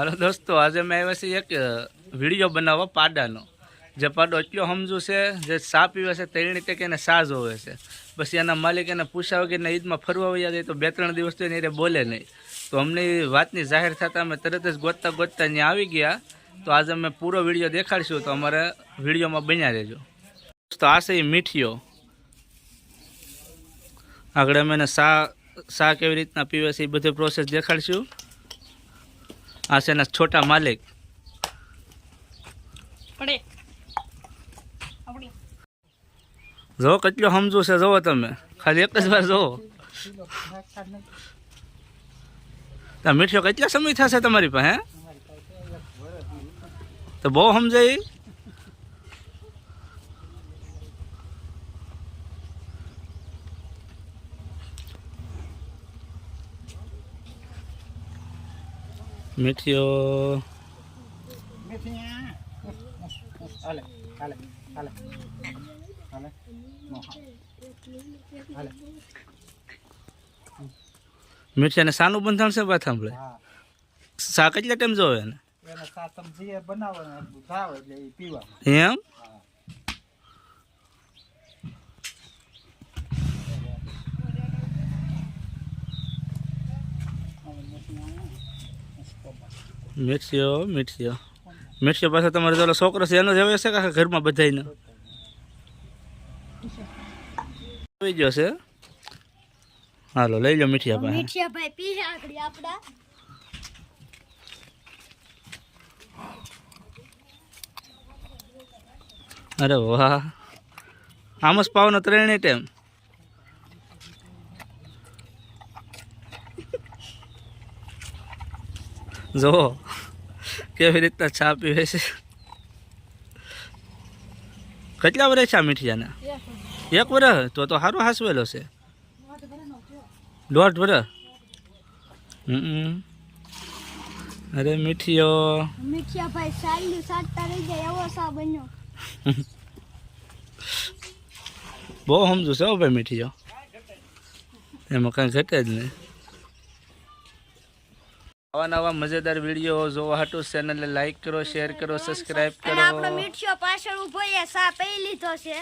હાલો દોસ્તો, આજે મેં આવ્યા છીએ એક વીડિયો બનાવવા પાડાનો. જે પાડો એટલો સમજુ છે, જે સા પીવે છે, તેની રીતે કે એને સા જોવે છે. પછી એના માલિક એને પૂછ્યા વગર ઈદમાં ફરવા વયા જાય તો બે ત્રણ દિવસ તો એને બોલે નહીં. તો અમને વાતની જાહેર થતાં અમે તરત જ ગોતતા ગોતતા ત્યાં આવી ગયા. તો આજે અમે પૂરો વીડિયો દેખાડશું, તો અમારે વિડીયોમાં બન્યા રહેજો. તો આ છે એ મીઠીઓ. આગળ અમે એને સા સા કેવી રીતના પીવે છે એ બધી પ્રોસેસ દેખાડીશું. આ છે એના છોટા માલિક પડે આપણી જો કેટલો સમજુ છે જોવો તમે ખાલી એક જ વાર જોવો આ મીઠો કેટલા સમય થશે તમારી પાસે હે તો બહુ સમજાય હાલે મીઠી અને સાનું બંધાણ છે વાત સાંભળે? સા કેટલા ટાઈમ જોવે ને એમ? મીઠીઓ મીઠીઓ મીઠિયો પાસે તમારે પેલો છોકરો છે એનો જ આવે છે કે ઘરમાં બધાને આવી ગયો છે. હાલો લઈ લો મીઠિયા પાસે. મીઠિયા ભાઈ પી આગળ આપડા અરે વાહ. આમ જ પાવનો ત્રણેય ટાઈમ. જો કેવી રીતના ચા પીવે છે? કેટલા વર્ષ છે આ મીઠિયાને? એક વર્ષ? તો તો સારું હાસવેલો છે. દોઢ વર્ષ? હમ અરે મીઠીઓ. મીઠિયા ભાઈ સાયલું સાટતા રહી જાય એવો સા બન્યો. બહુ સમજુ છે ભાઈ મીઠીઓ. એમાં કાંઈ ઘટે જ નહીં. આવા નવા મજેદાર વીડિયો જોવા હાટુ ચેનલને લાઈક કરો શેર કરો સબસ્ક્રાઇબ કરો. આપણો મીઠો પાછળ ઊભો છે સા પી લીધો છે.